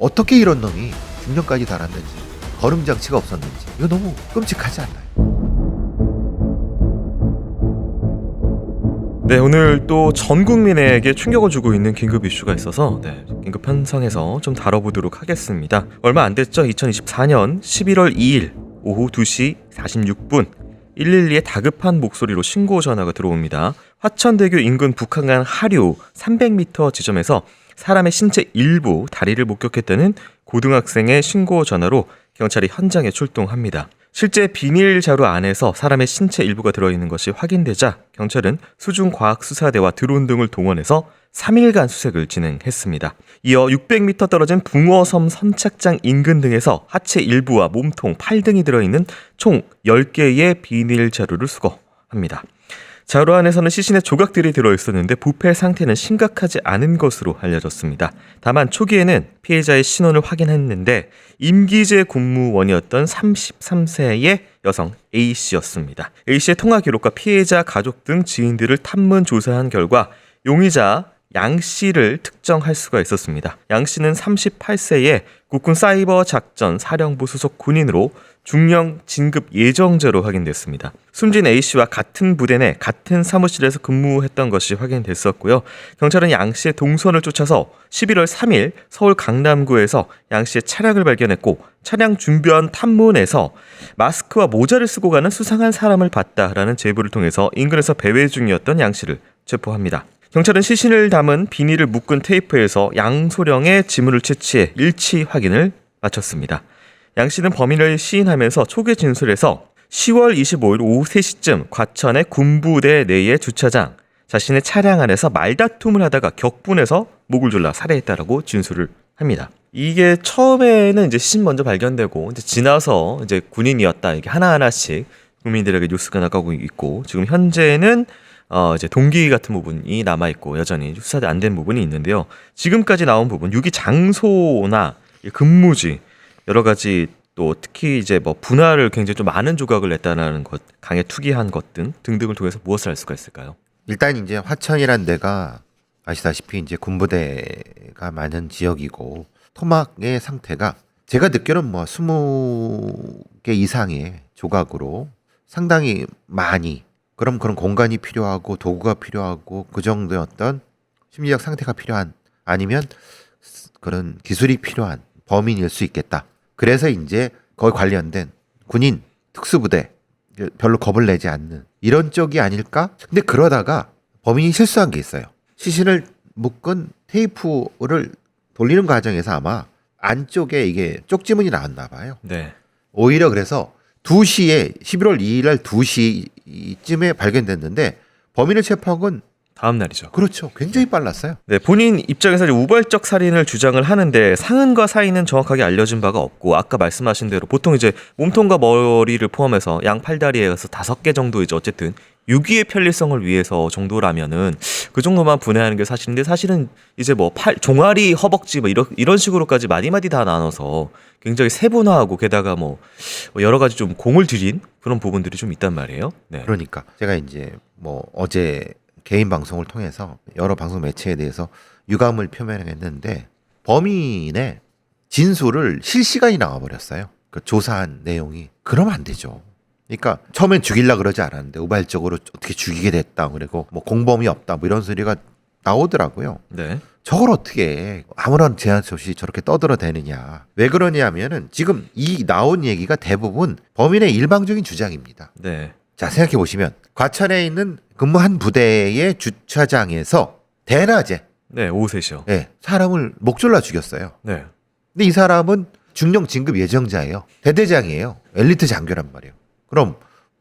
어떻게 이런 놈이 중년까지 달았는지 거름 장치가 없었는지 이거 너무 끔찍하지 않나요? 네, 오늘 또 전 국민에게 충격을 주고 있는 긴급 이슈가 있어서 네, 긴급 편성해서 좀 다뤄보도록 하겠습니다. 얼마 안 됐죠? 2024년 11월 2일 오후 2시 46분 112에 다급한 목소리로 신고 전화가 들어옵니다. 화천대교 인근 북한간 하류 300m 지점에서 사람의 신체 일부 다리를 목격했다는 고등학생의 신고 전화로 경찰이 현장에 출동합니다. 실제 비닐 자루 안에서 사람의 신체 일부가 들어있는 것이 확인되자 경찰은 수중과학수사대와 드론 등을 동원해서 3일간 수색을 진행했습니다. 이어 600m 떨어진 붕어섬 선착장 인근 등에서 하체 일부와 몸통, 팔 등이 들어있는 총 10개의 비닐 자루를 수거합니다. 자루 안에서는 시신의 조각들이 들어있었는데 부패 상태는 심각하지 않은 것으로 알려졌습니다. 다만 초기에는 피해자의 신원을 확인했는데 임기제 군무원이었던 33세의 여성 A씨였습니다. A씨의 통화 기록과 피해자 가족 등 지인들을 탐문 조사한 결과 용의자 양 씨를 특정할 수가 있었습니다. 양 씨는 38세의 국군 사이버 작전 사령부 소속 군인으로 중령 진급 예정자로 확인됐습니다. 숨진 A 씨와 같은 부대 내 같은 사무실에서 근무했던 것이 확인됐었고요. 경찰은 양 씨의 동선을 쫓아서 11월 3일 서울 강남구에서 양 씨의 차량을 발견했고 차량 준변 탐문에서 마스크와 모자를 쓰고 가는 수상한 사람을 봤다라는 제보를 통해서 인근에서 배회 중이었던 양 씨를 체포합니다. 경찰은 시신을 담은 비닐을 묶은 테이프에서 양소령의 지문을 채취해 일치 확인을 마쳤습니다. 양 씨는 범인을 시인하면서 초기 진술에서 10월 25일 오후 3시쯤 과천의 군부대 내의 주차장 자신의 차량 안에서 말다툼을 하다가 격분해서 목을 졸라 살해했다라고 진술을 합니다. 이게 처음에는 이제 시신 먼저 발견되고 이제 지나서 이제 군인이었다 이게 하나하나씩 국민들에게 뉴스가 나가고 있고 지금 현재는 어 이제 동기 같은 부분이 남아 있고 여전히 수사가 안된 부분이 있는데요. 지금까지 나온 부분 유기 장소나 이 근무지 여러 가지 또 특히 이제 뭐 분할을 굉장히 좀 많은 조각을 냈다는 것, 강에 투기한 것 등 등등을 통해서 무엇을 알 수가 있을까요? 일단 이제 화천이란 데가 아시다시피 이제 군부대가 많은 지역이고 토막의 상태가 제가 듣기로는 뭐 20개 이상의 조각으로 상당히 많이 그럼 그런 공간이 필요하고 도구가 필요하고 그 정도의 어떤 심리적 상태가 필요한 아니면 그런 기술이 필요한 범인일 수 있겠다. 그래서 이제 거기 관련된 군인 특수부대 별로 겁을 내지 않는 이런 쪽이 아닐까? 근데 그러다가 범인이 실수한 게 있어요. 시신을 묶은 테이프를 돌리는 과정에서 아마 안쪽에 이게 쪽지문이 나왔나 봐요. 네. 오히려 그래서 2시에 11월 2일 날 2시쯤에 발견됐는데 범인을 체포한 건 다음 날이죠. 그렇죠. 굉장히 빨랐어요. 네, 본인 입장에서 우발적 살인을 주장을 하는데 상흔과 사이는 정확하게 알려진 바가 없고 아까 말씀하신 대로 보통 이제 몸통과 머리를 포함해서 양 팔다리에서 다섯 개 정도 이제 어쨌든 유기의 편리성을 위해서 정도라면은 그 정도만 분해하는 게 사실인데 사실은 이제 뭐 팔 종아리 허벅지 뭐 이런 이런 식으로까지 마디 마디 다 나눠서 굉장히 세분화하고 게다가 뭐 여러 가지 좀 공을 들인 그런 부분들이 좀 있단 말이에요. 네. 그러니까 제가 이제 뭐 어제 개인 방송을 통해서 여러 방송 매체에 대해서 유감을 표명했는데 범인의 진술을 실시간이 나와버렸어요. 그 조사한 내용이 그러면 안 되죠. 그러니까 처음엔 죽일라 그러지 않았는데 우발적으로 어떻게 죽이게 됐다 그리고 뭐 공범이 없다 뭐 이런 소리가 나오더라고요. 네. 저걸 어떻게 아무런 제한 없이 저렇게 떠들어대느냐. 왜 그러냐면은 지금 이 나온 얘기가 대부분 범인의 일방적인 주장입니다. 네. 자, 생각해 보시면 과천에 있는 근무한 부대의 주차장에서 대낮에 네, 오후 3시요. 예, 사람을 목졸라 죽였어요. 네. 근데 이 사람은 중령 진급 예정자예요. 대대장이에요. 엘리트 장교란 말이에요. 그럼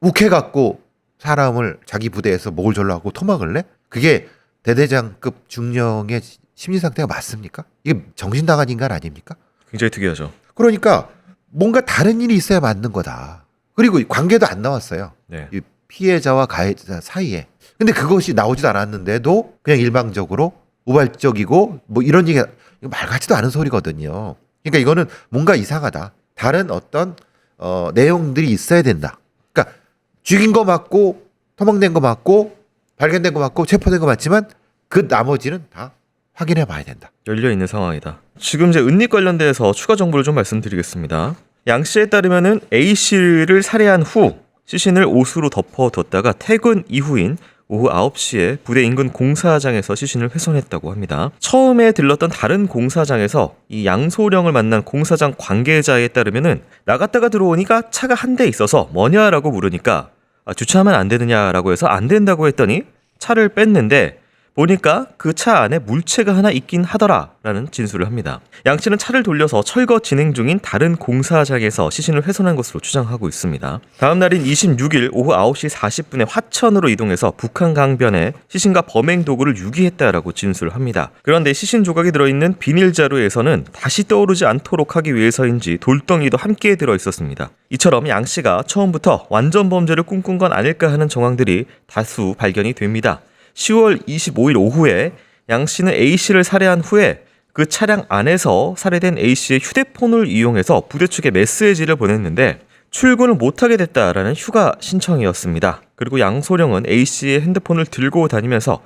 욱해 갖고 사람을 자기 부대에서 목을 졸라하고 토막을 내? 그게 대대장급 중령의 심리 상태가 맞습니까? 이게 정신 나간 인간 아닙니까? 굉장히 특이하죠. 그러니까 뭔가 다른 일이 있어야 맞는 거다. 그리고 이 관계도 안 나왔어요. 네. 이 피해자와 가해자 사이에. 근데 그것이 나오지도 않았는데도 그냥 일방적으로 우발적이고 뭐 이런 얘기가 이거 말 같지도 않은 소리거든요. 그러니까 이거는 뭔가 이상하다. 다른 어떤 어 내용들이 있어야 된다. 그러니까 죽인 거 맞고 토막낸 거 맞고 발견된 거 맞고 체포된 거 맞지만 그 나머지는 다 확인해 봐야 된다. 열려 있는 상황이다. 지금 이제 은닉 관련돼서 추가 정보를 좀 말씀드리겠습니다. 양 씨에 따르면은 A 씨를 살해한 후 시신을 옷으로 덮어뒀다가 퇴근 이후인 오후 9시에 부대 인근 공사장에서 시신을 훼손했다고 합니다. 처음에 들렀던 다른 공사장에서 이 양소령을 만난 공사장 관계자에 따르면은 나갔다가 들어오니까 차가 한 대 있어서 뭐냐라고 물으니까 아, 주차하면 안 되느냐라고 해서 안 된다고 했더니 차를 뺐는데 보니까 그 차 안에 물체가 하나 있긴 하더라라는 진술을 합니다. 양 씨는 차를 돌려서 철거 진행 중인 다른 공사장에서 시신을 훼손한 것으로 추정하고 있습니다. 다음 날인 26일 오후 9시 40분에 화천으로 이동해서 북한 강변에 시신과 범행 도구를 유기했다라고 진술을 합니다. 그런데 시신 조각이 들어있는 비닐 자루에서는 다시 떠오르지 않도록 하기 위해서인지 돌덩이도 함께 들어 있었습니다. 이처럼 양 씨가 처음부터 완전 범죄를 꿈꾼 건 아닐까 하는 정황들이 다수 발견이 됩니다. 10월 25일 오후에 양 씨는 A 씨를 살해한 후에 그 차량 안에서 살해된 A 씨의 휴대폰을 이용해서 부대 측에 메시지를 보냈는데 출근을 못하게 됐다라는 휴가 신청이었습니다. 그리고 양소령은 A 씨의 핸드폰을 들고 다니면서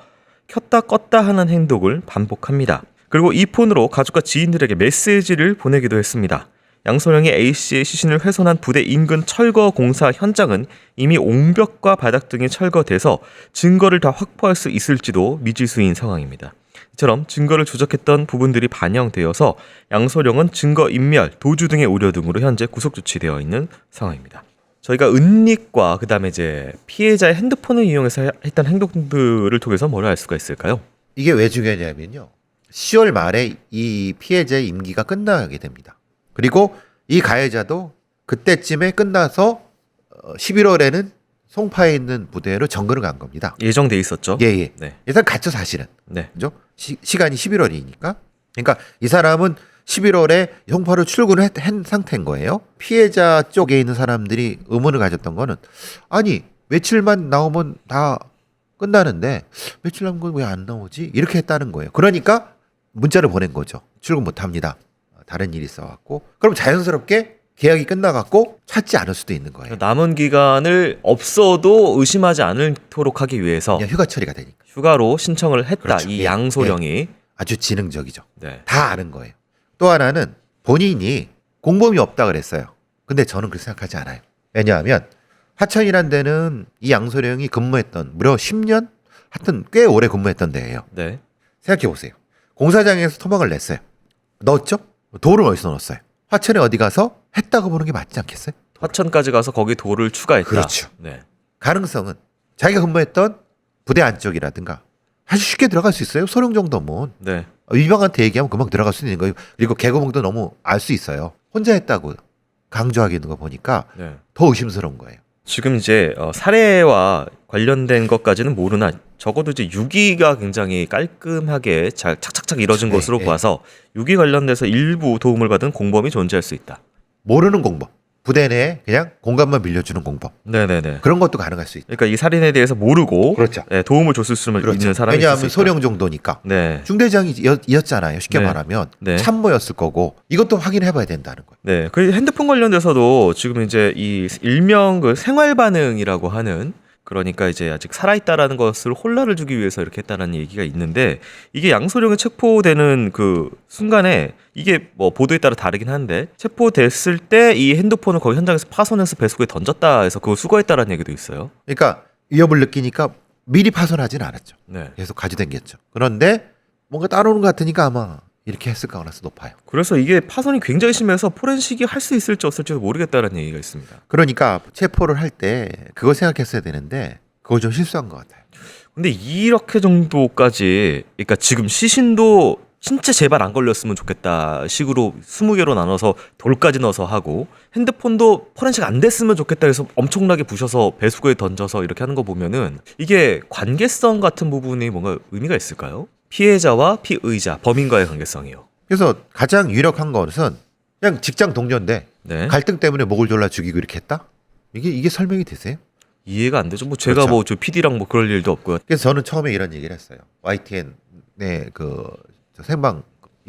켰다 껐다 하는 행동을 반복합니다. 그리고 이 폰으로 가족과 지인들에게 메시지를 보내기도 했습니다. 양소령이 A 씨의 시신을 훼손한 부대 인근 철거 공사 현장은 이미 옹벽과 바닥 등이 철거돼서 증거를 다 확보할 수 있을지도 미지수인 상황입니다. 이처럼 증거를 조작했던 부분들이 반영되어서 양소령은 증거 인멸, 도주 등의 우려 등으로 현재 구속 조치되어 있는 상황입니다. 저희가 은닉과 그다음에 이제 피해자의 핸드폰을 이용해서 했던 행동들을 통해서 뭘 알 수가 있을까요? 이게 왜 중요하냐면요. 10월 말에 이 피해자의 임기가 끝나게 됩니다. 그리고 이 가해자도 그때쯤에 끝나서 11월에는 송파에 있는 부대로 정근을 간 겁니다. 예정돼 있었죠. 예, 예. 네. 일단 갔죠, 사실은. 네. 그죠? 시, 시간이 11월이니까. 그러니까 이 사람은 11월에 형파로 출근을 했, 한 상태인 거예요. 피해자 쪽에 있는 사람들이 의문을 가졌던 거는 아니 며칠만 나오면 다 끝나는데 며칠 남은 건 왜 안 나오지? 이렇게 했다는 거예요. 그러니까 문자를 보낸 거죠. 출근 못 합니다. 다른 일이 있어갖고 그럼 자연스럽게 계약이 끝나갖고 찾지 않을 수도 있는 거예요. 남은 기간을 없어도 의심하지 않도록 하기 위해서 그냥 휴가 처리가 되니까 휴가로 신청을 했다. 그렇죠. 이 예, 양소령이. 아주 지능적이죠. 네. 다 아는 거예요. 또 하나는 본인이 공범이 없다 그랬어요. 근데 저는 그렇게 생각하지 않아요. 왜냐하면 하천이란 데는 이 양소령이 근무했던 무려 10년? 하여튼 꽤 오래 근무했던 데예요. 네. 생각해 보세요. 공사장에서 토막을 냈어요. 넣었죠? 돌을 어디서 넣었어요? 화천에 어디 가서 했다고 보는 게 맞지 않겠어요? 화천까지 가서 거기 돌을 추가했다. 그렇죠. 네. 가능성은 자기가 근무했던 부대 안쪽이라든가 아주 쉽게 들어갈 수 있어요. 소령 정도면 네. 위방한테 얘기하면 금방 들어갈 수 있는 거예요. 그리고 개구멍도 너무 알 수 있어요. 혼자 했다고 강조하게 있는 거 보니까 네. 더 의심스러운 거예요. 지금 이제 어, 살해와 관련된 것까지는 모르나 적어도 이제 유기가 굉장히 깔끔하게 잘 착착착 이뤄진 그렇죠. 것으로 예, 예. 봐서 유기 관련돼서 일부 도움을 받은 공범이 존재할 수 있다. 모르는 공범. 부대 내에 그냥 공간만 빌려주는 공범. 네네네. 그런 것도 가능할 수 있다. 그러니까 이 살인에 대해서 모르고 그렇죠. 네, 도움을 줬을 수 있는 사람이 왜냐하면 수 있다. 소령 정도니까. 네. 중대장이었잖아요. 쉽게 네. 말하면 네. 참모였을 거고 이것도 확인해봐야 된다는 거예요. 네, 그 핸드폰 관련돼서도 지금 이제 이 일명 그 생활 반응이라고 하는 그러니까 이제 아직 살아있다라는 것을 혼란을 주기 위해서 이렇게 했다는 얘기가 있는데 이게 양소령이 체포되는 그 순간에 이게 뭐 보도에 따라 다르긴 한데 체포됐을 때 이 핸드폰을 거기 현장에서 파손해서 배수구에 던졌다 해서 그걸 수거했다라는 얘기도 있어요. 그러니까 위협을 느끼니까 미리 파손하진 않았죠. 네. 계속 가져댕겼죠. 그런데 뭔가 따라오는 것 같으니까 아마 이렇게 했을 가능성이 높아요. 그래서 이게 파손이 굉장히 심해서 포렌식이 할 수 있을지 없을지도 모르겠다라는 얘기가 있습니다. 그러니까 체포를 할 때 그걸 생각했어야 되는데 그걸 좀 실수한 것 같아요. 근데 이렇게 정도까지 그러니까 지금 시신도 진짜 제발 안 걸렸으면 좋겠다 식으로 20개로 나눠서 돌까지 넣어서 하고 핸드폰도 포렌식 안 됐으면 좋겠다 해서 엄청나게 부셔서 배수구에 던져서 이렇게 하는 거 보면은 이게 관계성 같은 부분이 뭔가 의미가 있을까요? 피해자와 피의자, 범인과의 관계성이요. 그래서 가장 유력한 것은 그냥 직장 동료인데 네. 갈등 때문에 목을 졸라 죽이고 이렇게 했다? 이게 이게 설명이 되세요? 이해가 안 되죠. 뭐 제가 그렇죠. 뭐저 PD랑 뭐 그럴 일도 없고요. 그래서 저는 처음에 이런 얘기를 했어요. YTN의 그저 생방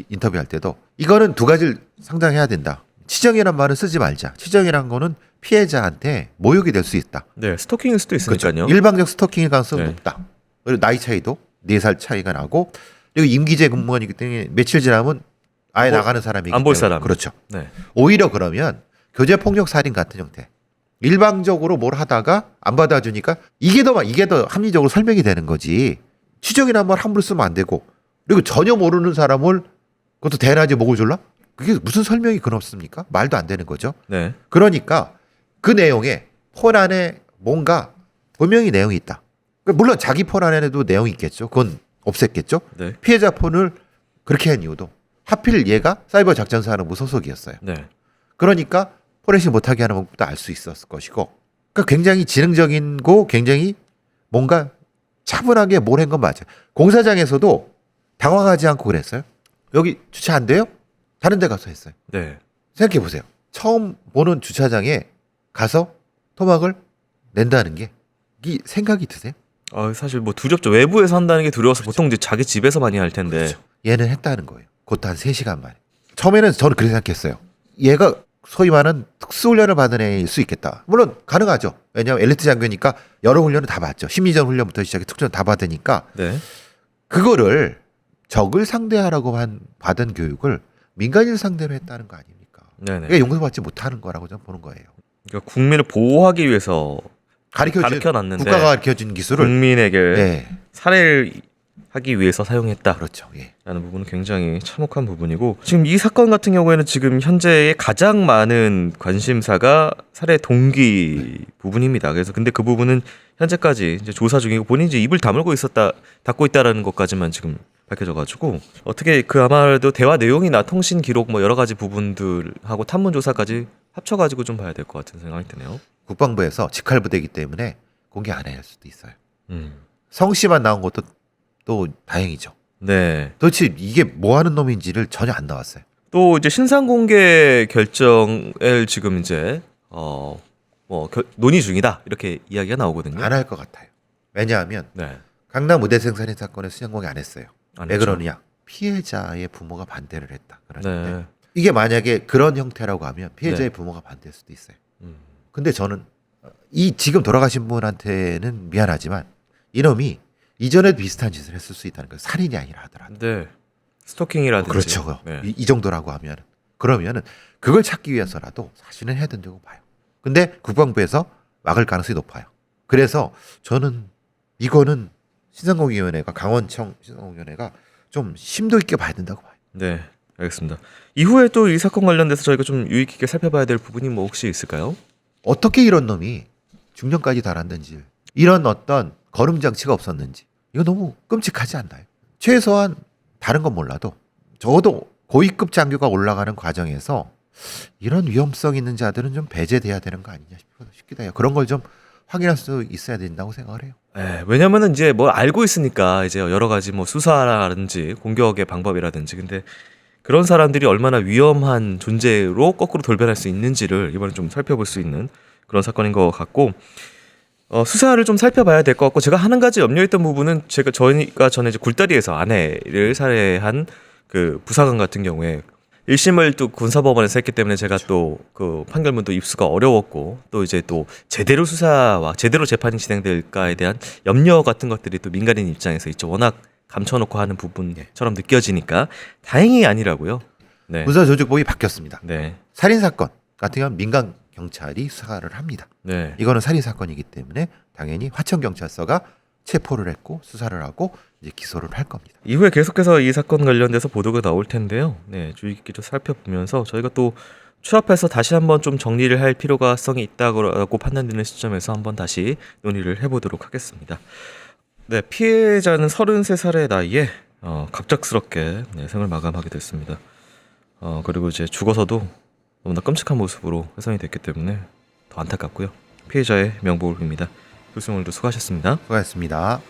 인터뷰할 때도 이거는 두 가지를 상장해야 된다. 치정이란 말은 쓰지 말자. 치정이란 거는 피해자한테 모욕이 될 수 있다. 네, 스토킹일 수도 있으니까요. 그렇죠. 일방적 스토킹의 가능성이 네. 높다. 그리고 나이 차이도 네 살 차이가 나고 그리고 임기제 공무원이기 때문에 며칠 지나면 아예 뭐, 나가는 사람이기 안볼 때문에. 사람. 그렇죠. 네. 오히려 그러면 교제 폭력 살인 같은 형태. 일방적으로 뭘 하다가 안 받아주니까 이게 더 이게 더 합리적으로 설명이 되는 거지. 추정이나 뭘 함부로 쓰면 안 되고 그리고 전혀 모르는 사람을 그것도 대낮에 목을 졸라? 그게 무슨 설명이 그렇습니까? 말도 안 되는 거죠. 네. 그러니까 그 내용에 폰 안에 뭔가 분명히 내용이 있다. 그러니까 물론 자기 폰 안에도 내용이 있겠죠. 그건 없앴겠죠. 네. 피해자 폰을 그렇게 한 이유도 하필 얘가 사이버 작전사는 무소속이었어요. 네. 그러니까 포렌식 못하게 하는 방법도 알 수 있었을 것이고 그러니까 굉장히 지능적인고 굉장히 뭔가 차분하게 뭘 한 건 맞아요. 공사장에서도 당황하지 않고 그랬어요. 여기 주차 안 돼요? 다른 데 가서 했어요. 네. 생각해 보세요. 처음 보는 주차장에 가서 토막을 낸다는 게 이 생각이 드세요? 아, 사실 뭐 두렵죠. 외부에서 한다는 게 두려워서 보통 이제 자기 집에서 많이 할 텐데. 그렇죠. 얘는 했다는 거예요. 그것도 한 3시간 만에. 처음에는 저는 그렇게 생각했어요. 얘가 소위 말하는 특수훈련을 받은 애일 수 있겠다. 물론 가능하죠. 왜냐하면 엘리트 장교니까 여러 훈련을 다 받죠. 심리전 훈련부터 시작해 특전 다 받으니까 네. 그거를 적을 상대하라고 한 받은 교육을 민간인 상대로 했다는 거 아닙니까? 네, 네. 그게 용서받지 못하는 거라고 저는 보는 거예요. 그러니까 국민을 보호하기 위해서 가르쳐 놨는데 국가가 가르쳐 준 기술을 국민에게 네. 살해를 하기 위해서 사용했다라는 그렇죠. 예. 부분은 굉장히 참혹한 부분이고 지금 이 사건 같은 경우에는 지금 현재의 가장 많은 관심사가 살해 동기 부분입니다. 그래서 근데 그 부분은 현재까지 이제 조사 중이고 본인이 이제 입을 다물고 있었다 닫고 있다라는 것까지만 지금 밝혀져가지고 어떻게 그 아마도 대화 내용이나 통신 기록 뭐 여러 가지 부분들하고 탐문 조사까지 합쳐가지고 좀 봐야 될 것 같은 생각이 드네요. 국방부에서 직할 부대이기 때문에 공개 안 할 수도 있어요. 음. 성씨만 나온 것도 또 다행이죠. 네. 도대체 이게 뭐 하는 놈인지를 전혀 안 나왔어요. 또 이제 신상 공개 결정을 지금 이제 어뭐 논의 중이다 이렇게 이야기가 나오거든요. 안 할 것 같아요. 왜냐하면 네. 강남 의대생 살인 사건의 수장 공개 안 했어요. 안 왜 했죠. 그러느냐? 피해자의 부모가 반대를 했다. 그러는데 네. 이게 만약에 그런 형태라고 하면 피해자의 부모가 반대할 수도 있어요. 음. 근데 저는 이 지금 돌아가신 분한테는 미안하지만 이놈이 이전에도 비슷한 짓을 했을 수 있다는 거예요. 살인이 아니라 하더라도. 네. 스토킹이라든지. 그렇죠. 네. 이, 이 정도라고 하면 그러면은 그걸 찾기 위해서라도 사실은 해야 된다고 봐요. 근데 국방부에서 막을 가능성이 높아요. 그래서 저는 이거는 신상공위원회가 강원청 신상공위원회가 좀 심도 있게 봐야 된다고 봐요. 네. 알겠습니다. 이후에 또 이 사건 관련돼서 저희가 좀 유의 깊게 살펴봐야 될 부분이 뭐 혹시 있을까요? 어떻게 이런 놈이 중년까지 달았는지 이런 어떤 거름 장치가 없었는지 이거 너무 끔찍하지 않나요? 최소한 다른 건 몰라도 적어도 고위급 장교가 올라가는 과정에서 이런 위험성 있는 자들은 좀 배제돼야 되는 거 아니냐 싶- 싶기도 해요. 그런 걸 좀 확인할 수 있어야 된다고 생각을 해요. 네, 왜냐면은 이제 뭐 알고 있으니까 이제 여러 가지 뭐 수사라든지 공격의 방법이라든지 근데 그런 사람들이 얼마나 위험한 존재로 거꾸로 돌변할 수 있는지를 이번에 좀 살펴볼 수 있는 그런 사건인 것 같고 어, 수사를 좀 살펴봐야 될 것 같고 제가 한 가지 염려했던 부분은 제가 저희가 전에 이제 굴다리에서 아내를 살해한 그 부사관 같은 경우에 1심을 또 군사법원에서 했기 때문에 제가 또 그 판결문도 입수가 어려웠고 또 이제 또 제대로 수사와 제대로 재판이 진행될까에 대한 염려 같은 것들이 또 민간인 입장에서 있죠. 워낙 감춰놓고 하는 부분처럼 느껴지니까 다행히 아니라고요. 네. 군사조직법이 바뀌었습니다. 네. 살인 사건 같은 경우는 민간 경찰이 수사를 합니다. 네. 이거는 살인 사건이기 때문에 당연히 화천 경찰서가 체포를 했고 수사를 하고 이제 기소를 할 겁니다. 이후에 계속해서 이 사건 관련돼서 보도가 나올 텐데요. 네, 주의 깊게 좀 살펴보면서 저희가 또 추합해서 다시 한번 좀 정리를 할 필요가성이 있다고 판단되는 시점에서 한번 다시 논의를 해보도록 하겠습니다. 네, 피해자는 33살의 나이에 어, 갑작스럽게 네, 생을 마감하게 됐습니다. 어, 그리고 이제 죽어서도 너무나 끔찍한 모습으로 훼손이 됐기 때문에 더 안타깝고요. 피해자의 명복을 빕니다. 교수 오늘도 수고하셨습니다. 수고하셨습니다.